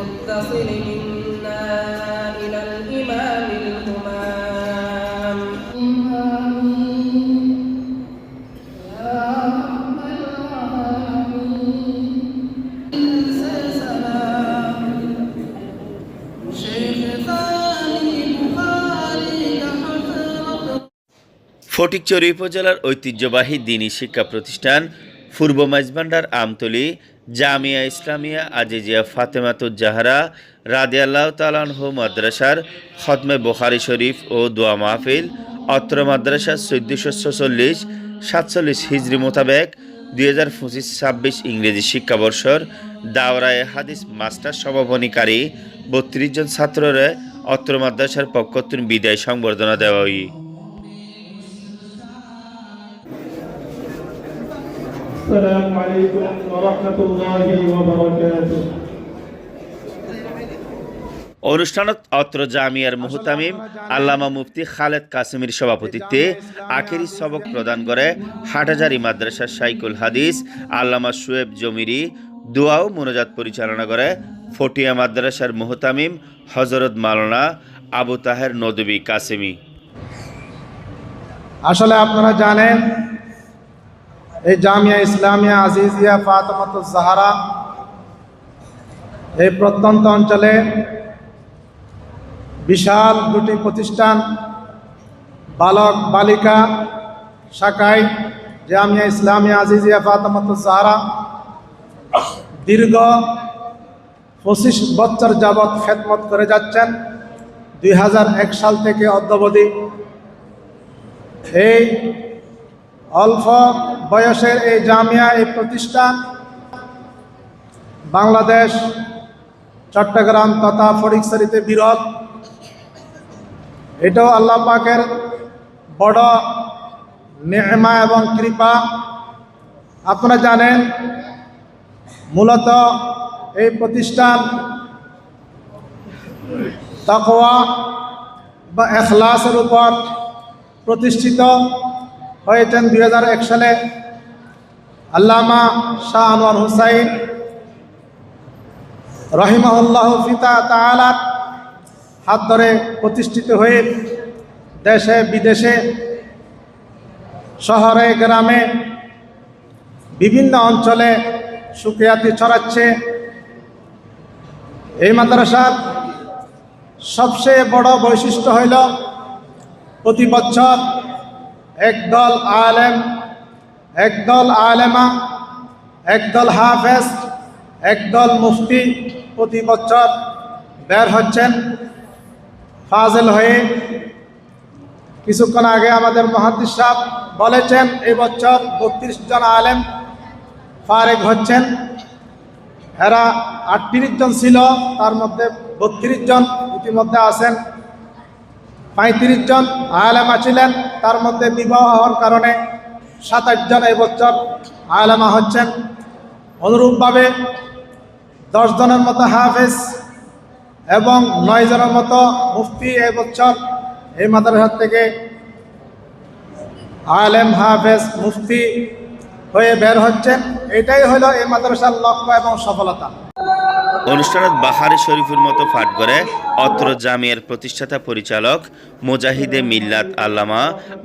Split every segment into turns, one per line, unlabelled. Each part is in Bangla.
المتصل منا إلى الإمام الهمام
ফটিকচুরি উপজেলার ঐতিহ্যবাহী দিনী শিক্ষা প্রতিষ্ঠান পূর্ব মাইজবান্ডার আমতলি জামিয়া ইসলামিয়া আজিজিয়া ফাতেমাতুজ জাহারা রাদিয়াল্লাহ তালানহ মাদ্রাসার খতমে বোখারি শরীফ ও দোয়া মাহফিল, অত্র মাদ্রাসার চোদ্দশো ছচল্লিশ, সাতচল্লিশ হিজরি মোতাবেক দুই হাজার পঁচিশ ছাব্বিশ ইংরেজি শিক্ষাবর্ষর দাওরায়ে হাদিস মাস্টার সমাপনীকারী বত্রিশ জন ছাত্ররে অত্র মাদ্রাসার পক্ষতুন বিদায় সংবর্ধনা দেওয়া হয়।
السلام عليكم ورحمة الله وبركاته
অনুষ্ঠানত অত্র জামিয়ার মুহতামিম আল্লামা মুফতি খালেদ কাসিমের সভাপতিত্বে আখেরি সবক প্রদান করে হাটহাজারি মাদ্রাসার সাইকুল হাদিস আল্লামা সুয়েব জমিরি দোয়াও মোনাজাত পরিচালনা করে ফটিয়া মাদ্রাসার মুহতামিম হজরত মালনা আবু তাহের নদবী কাসিমি
আসলে আপনারা জানেন এই জামিয়া ইসলামিয়া আজিজিয়া ফাতমাত জাহারা এই প্রত্যন্ত অঞ্চলে বিশাল দুটি প্রতিষ্ঠান, বালক, বালিকা শাখায় জামিয়া ইসলামিয়া আজিজিয়া ফাতমাত জাহারা দীর্ঘ পঁচিশ বছর যাবৎ খেদমত করে যাচ্ছেন। দুই হাজার এক সাল থেকে অদ্যবধি এই অল্প বয়সের এই জামিয়া, এই প্রতিষ্ঠান বাংলাদেশ, চট্টগ্রাম তথা ফটিকছড়িতে বিরল। এটাও আল্লাহ পাকের বড় নেহমা এবং কৃপা। আপনারা জানেন, মূলত এই প্রতিষ্ঠান তাকওয়া বা এখলাসের উপর প্রতিষ্ঠিত। হয়েছেন দু হাজার এক সালে আল্লামা শাহ আনোয়ার হুসাইন রহিমাহুল্লাহ ফিতা তালার হাত ধরে প্রতিষ্ঠিত হয়ে দেশে, বিদেশে, শহরে, গ্রামে, বিভিন্ন অঞ্চলে সুখিয়াতি ছড়াচ্ছে। এই মাদ্রাসার সবচেয়ে বড় বৈশিষ্ট্য হইল প্রতি বছর একদল আলেম একদল আলেমা একদল হাফেজ একদল মুফতি প্রতি বছর বের হচ্ছেন। ফাজেল হয়ে কিছুক্ষণ আগে আমাদের মহাদিস সাহ বলেছেন, এই বছর বত্রিশ জন আলেম ফারেক হচ্ছেন। এরা আটত্রিশ জন ছিল, তার মধ্যে বত্রিশ জন ইতিমধ্যে আছেন। পঁয়ত্রিশ জন আলেমা ছিলেন। তার মধ্যে বিবাহ হওয়ার কারণে সাতাশ জন এই বছর আলেমা হচ্ছেন। অনুরূপভাবে দশ জনের মতো হাফেজ এবং নয় জনের মতো মুফতি এই বছর এই মাদ্রাসার থেকে আলেম, হাফেজ, মুফতি হয়ে বের হচ্ছেন। এটাই হলো এই মাদ্রাসার লক্ষ্য এবং সফলতা।
অনুষ্ঠানত বাহারি শরীফের মতো পাঠ করে অত্র জামিয়ার প্রতিষ্ঠাতা পরিচালক মুজাহিদে মিল্লাত আল্লামা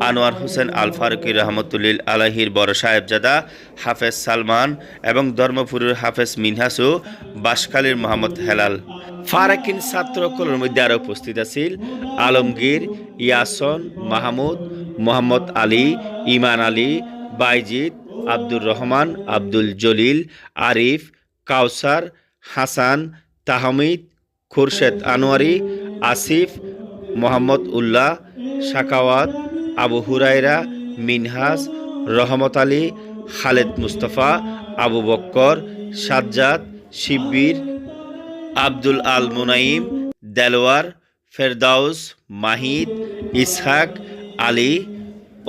আনোয়ার হোসেন আল ফারুকি রহমতুল্লিল আলাহির বড় সাহেবজাদা হাফেজ সালমান এবং ধর্মপুরের হাফেজ মিনহাসু বাসকালীর মোহাম্মদ হেলাল। ফারাকিন ছাত্রকলের মধ্যে আরও উপস্থিত আছিল আলমগীর, ইয়াসন, মাহমুদ, মোহাম্মদ আলী, ইমান আলী, বাইজিদ, আব্দুর রহমান, আব্দুল জলিল, আরিফ কাউসার হাসান, তাহমিদ, খুরশেদ আনোয়ারি, আসিফ, মোহাম্মদ উল্লাহ, শাকাওয়াত, আবু হুরাইরা মিনহাজ, রহমত আলী, খালেদ মুস্তফা, আবু বক্কর, সাজ্জাদ, শিব্বির, আব্দুল আল মুনাইম, দেলোয়ার, ফেরদাউস, মাহিদ, ইসহাক, আলী।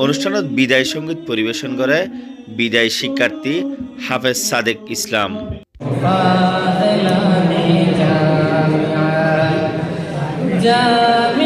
অনুষ্ঠানত বিদায় সংগীত পরিবেশন করে বিদায় শিক্ষার্থী হাফেজ সাদেক ইসলাম।
فاضلان
جامعا جامعا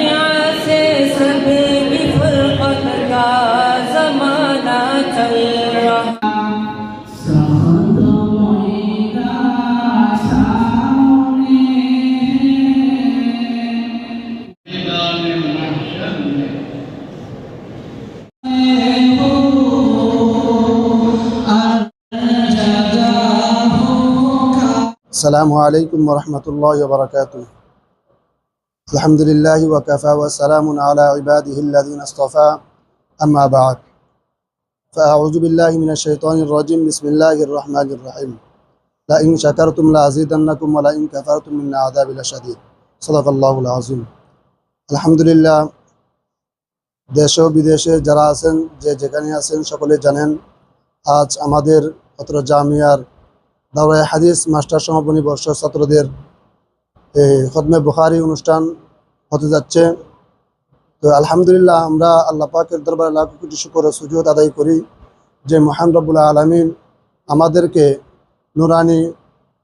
السلام عليكم ورحمة الله وبركاته الحمد لله وكفى وسلام على عباده الذين اصطفى أما بعد فأعوذ بالله من الشيطان الرجيم بسم الله الرحمن الرحيم لئن شكرتم لأزيدنكم ولئن كفرتم من عذاب لشديد صدق الله العظيم الحمد لله দেশ ও বিদেশে যারা আছেন যে যেখানে আছেন সকলে জানেন আজ আমাদের অত্র জামিয়ার দাওরায় হাদিস, মাস্টার সমাপনী বর্ষ ছাত্রদের খদমে বুখারি অনুষ্ঠান হতে যাচ্ছে। তো আলহামদুলিল্লাহ আমরা আল্লাহ পাকের দরবারে লাখ কোটি শুকর সুযোগ আদায় করি যে মহান রব্বুল্লাহ আলমিন আমাদেরকে নুরানি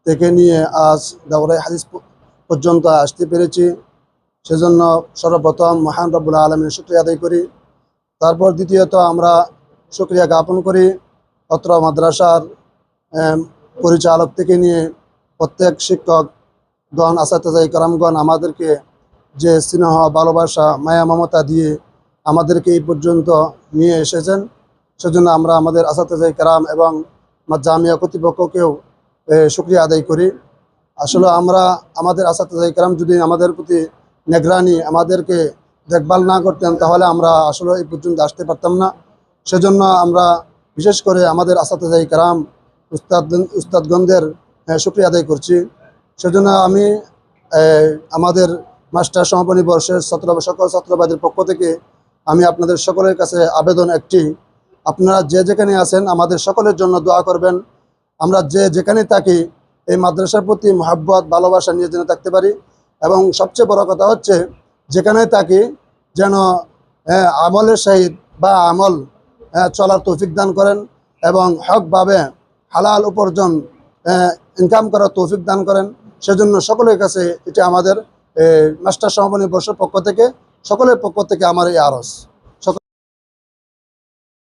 থেকে নিয়ে আজ দাওরায় হাদিস পর্যন্ত আসতে পেরেছি। সেজন্য সর্বপ্রথম মহান রব্বুল্লাহ আলমীর শুক্রিয়া আদায় করি। তারপর দ্বিতীয়ত আমরা শুক্রিয়া জ্ঞাপন করি। অত্র মাদ্রাসার পরিচালক থেকে নিয়ে প্রত্যেক শিক্ষকগণ আসাতাজাই কারামগণ আমাদেরকে যে স্নেহ ভালোবাসা মায়া মমতা দিয়ে আমাদেরকে এই পর্যন্ত নিয়ে এসেছেন। সেজন্য আমরা আমাদের আসাতাজাই কারাম এবং জামিয়া কর্তৃপক্ষকেও এ, শুক্রিয়া আদায় করি। আসলে আমরা আমাদের আসাতাজাই কারাম যদি আমাদের প্রতি নেগরানি আমাদেরকে দেখভাল না করতেন তাহলে আমরা আসলে এই পর্যন্ত আসতে পারতাম না। সেজন্য আমরা বিশেষ করে আমাদের আসাতাজাই কারাম উস্তাদ উস্তাদগণদের আহ, শুক্রিয়া আদায় করছি। সেজন্য আমি আমাদের মাস্টার সমাপনী বর্ষের ছাত্র সকল ছাত্রবাদের পক্ষ থেকে আমি আপনাদের সকলের কাছে আবেদন একটি। আপনারা যে যেখানে আছেন আমাদের সকলের জন্য দোয়া করবেন। আমরা যে যেখানে থাকি এই মাদ্রাসার প্রতি মহাব্বত ভালোবাসা নিয়ে যেন থাকতে পারি। এবং সবচেয়ে বড় কথা হচ্ছে যেখানে থাকি যেন আমলের সহিত বা আমল চলার তৌফিক দান করেন এবং হকভাবে হালাল উপার্জন ইনকাম করার তৌফিক দান করেন। সেজন্য সকলের কাছে এটা আমাদের মাস্টার সমাপনী বর্ষের পক্ষ থেকে, সকলের পক্ষ থেকে আমার এই আরজ